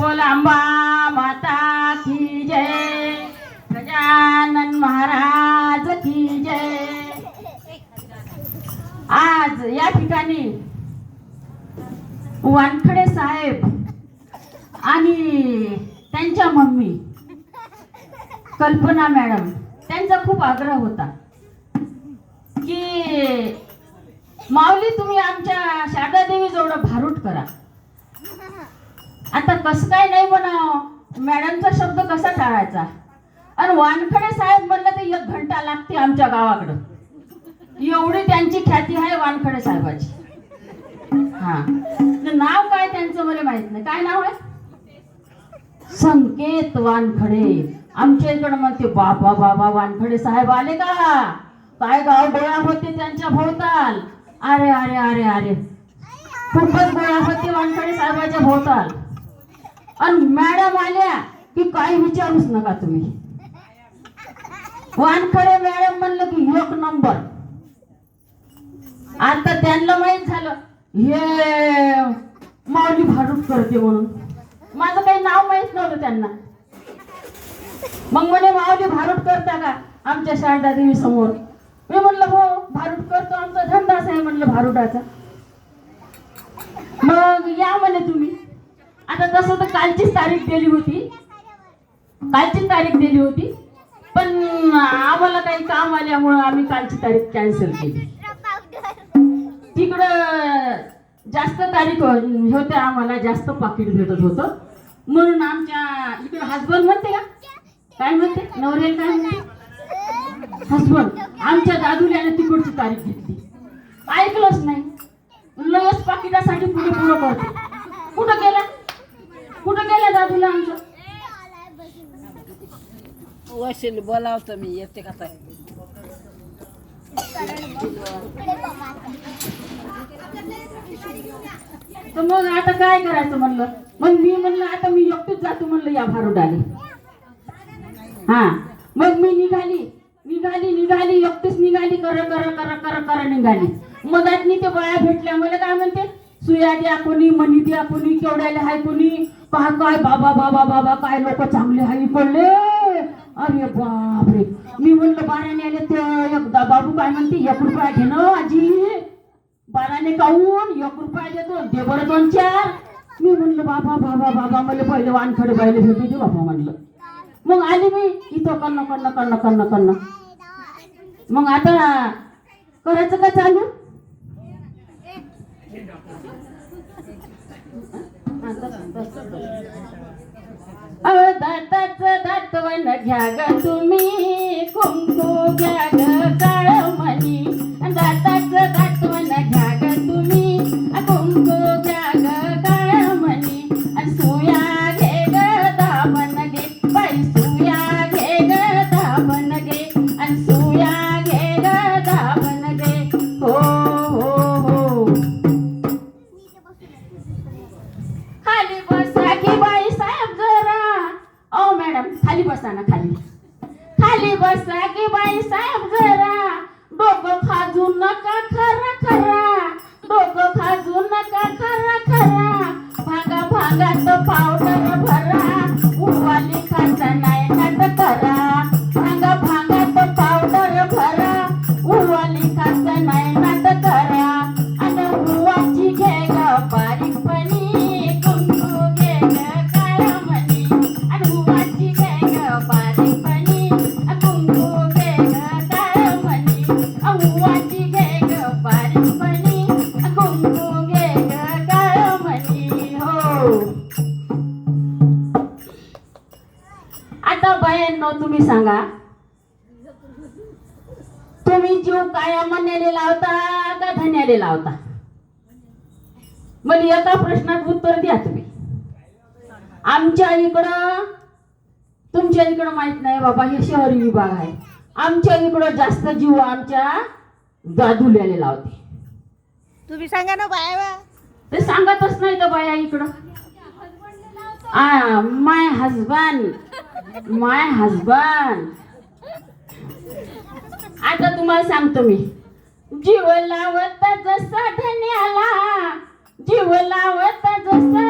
बोलांबा माता की जय. गजानन महाराज की जय. आज या ठिकाणी वानखडे साहेब आणि त्यांच्या मम्मी कल्पना मॅडम त्यांचा खूप आग्रह होता की माऊली तुम्ही आमच्या शारदादेवी जवळ भारूट करा. आता कसं काय नाही म्हणावं? मॅडमचा शब्द कसा टाळायचा? आणि वानखडे साहेब म्हणलं तर एक घंटा लागते आमच्या गावाकडं. एवढी त्यांची ख्याती आहे वानखडे साहेबाची. हा. नाव काय त्यांचं मला माहीत नाही. काय नाव आहे? संकेत वानखडे. आमच्या इकडं म्हणते बाबा बाबा वानखडे साहेब आले का? काय गाव गोळा होते त्यांच्या भोवताल? अरे अरे अरे अरे. खूपच गोळा होते वानखडे साहेबाच्या भोवताल. आणि मॅडम आल्या की काही विचारूच नका तुम्ही. वानखडे मॅडम म्हणलं की एक नंबर आता त्यांना माहीत झालं हे माऊली भारूड करते म्हणून. माझं काही नाव माहीत नव्हतं त्यांना. मग म्हणे माऊली भारूट करता का आमच्या शारदा देवी समोर? मी म्हणलं हो भारूट करतो आमचा धंदाच आहे म्हणलं भारुडाचा मग या म्हणे तुम्ही. आता तसं तर कालचीच तारीख दिली होती. कालची तारीख दिली होती. पण आम्हाला काही काम आल्यामुळं आम्ही कालची तारीख कॅन्सल केली. तिकडं जास्त तारीख होते आम्हाला जास्त पाकिट भेटत होतं. म्हणून आमच्या इकडं हसबंड म्हणते का? काय म्हणते? नवऱ्याला काय म्हणते? हसबंड आमच्या दादूल्याने तिकडची तारीख घेतली. ऐकलंच नाही. लस पाकिटासाठी पुढे पुढं करते. कुठं गेला कुठं गेला दादूला आमचं वशील बोलावतो मी येते का ताई? तर मग आता काय करायचं म्हणलं? मग मी म्हणलं आता मी एकटीच जातो म्हणलं या भारुडाले. हा मग मी निघाली. निघाली निघाली एकटीच निघाली कर कर कर कर कर निघाली. मधातनी ते बाया भेटल्या. मला काय म्हणते? सुया द्या कोणी मनी द्या कोणी केवढ्याला हाय कोणी? काय काय बाबा बाबा बाबा काय लोक चांगले हाई पडले. अरे बापरे. मी म्हणलं बाराने आले ते एकदा. बाबू काय म्हणते एक रुपया घे ना आजी. बाराने काऊन? एक रुपया देतो दे बरं दोन चार. मी म्हणलं बाबा बाबा बाबा मला पहिले वानखडे बायले भेटू दे बाबा म्हणलं. मग आली मी इथं करणं करणं करणं करणं करणं मग आता करायचं का चालू? दाताचं दातवण घ्या ग तुम्ही. कुंकू घ्या ग काळ मणी बायांनो तुम्ही सांगा. तुम्ही जीव काया मण्याले लावता का धन्याले लावता? मग एका प्रश्नात उत्तर द्या तुम्ही. आमच्या इकडं तुमच्या इकडं माहीत नाही बाबा हे शहरी विभाग आहे. आमच्या इकडं जास्त जीव आमच्या दादुल्याले लावते. तुम्ही सांगा ना बाया ते सांगतच नाही तर बाया इकडं? माय हजबंड माय हजबंड आता तुम्हाला सांगतो मी. जीव लावत जसा धन्याला जीव लावत जसा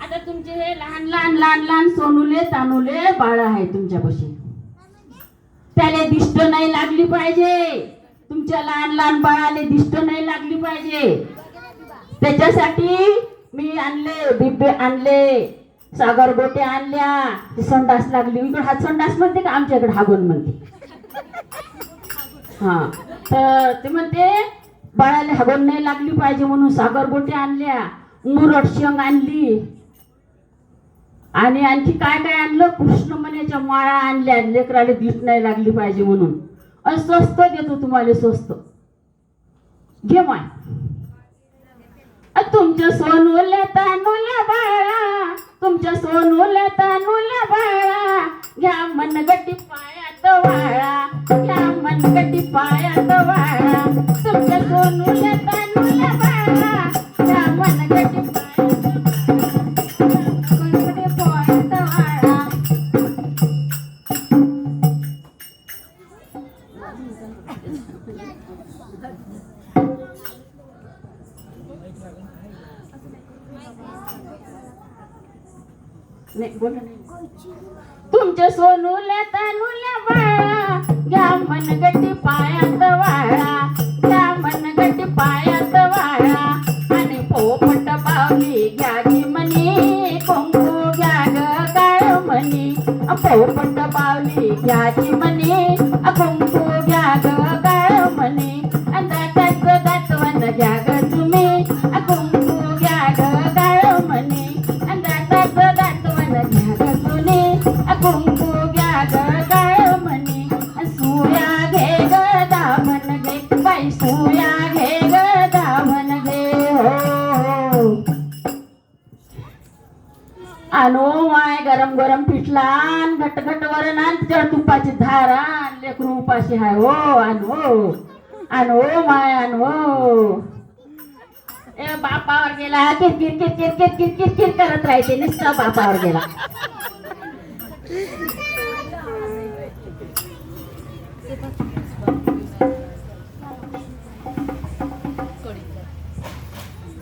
आता तुमचे हे लहान लहान लहान लहान सोनुले तानुले बाळ आहे तुमच्यापाशी. त्याला दिष्ट नाही लागली पाहिजे. तुमच्या लहान लहान बाळाले दिष्ट नाही लागली पाहिजे. त्याच्यासाठी मी आणले बिब्बे आणले सागर गोटे आणल्या संडास लागली. इकडे हा संडास म्हणते का? आमच्याकडे हागून म्हणते. हा तर ते म्हणते बाळाला हागून नाही लागली पाहिजे म्हणून सागर गोटे आणल्या मुरट शेंग आणली. आणि आणखी काय काय आणलं? कृष्ण मण्याच्या माळा आणल्या लेकराला दिस नाही लागली पाहिजे म्हणून. आणि स्वस्त देतो तुम्हाला स्वस्त. घे माय. तुमच्या सोनूल्या तानूल्या बाळा तुमच्या सोनूल्या तानूल्या बाळा घ्या मनगटी पायात वाळा घ्या मनगटी पायात वाळा तुमच्या सोनूल्या नाही बोला तुमच्या सोनूल्या तानूल्या बाळा घ्या मनगटी पायात वाळा घ्या मनगटी पायात वाळा. आणि पोपट पावली घ्या की मनी कुंकू घ्या ग काळ मनी पोपट पावली घ्या की मनी माय गरम गरम पिठलान घट घट वरण आण तुपाची धार आण लेकरू उपाशी हाय. हो आणो आणो माय आणो ए बापावर गेला. किरकिर किरकिर किरकिर किरकिर करत राहते. नुसता बापावर गेला.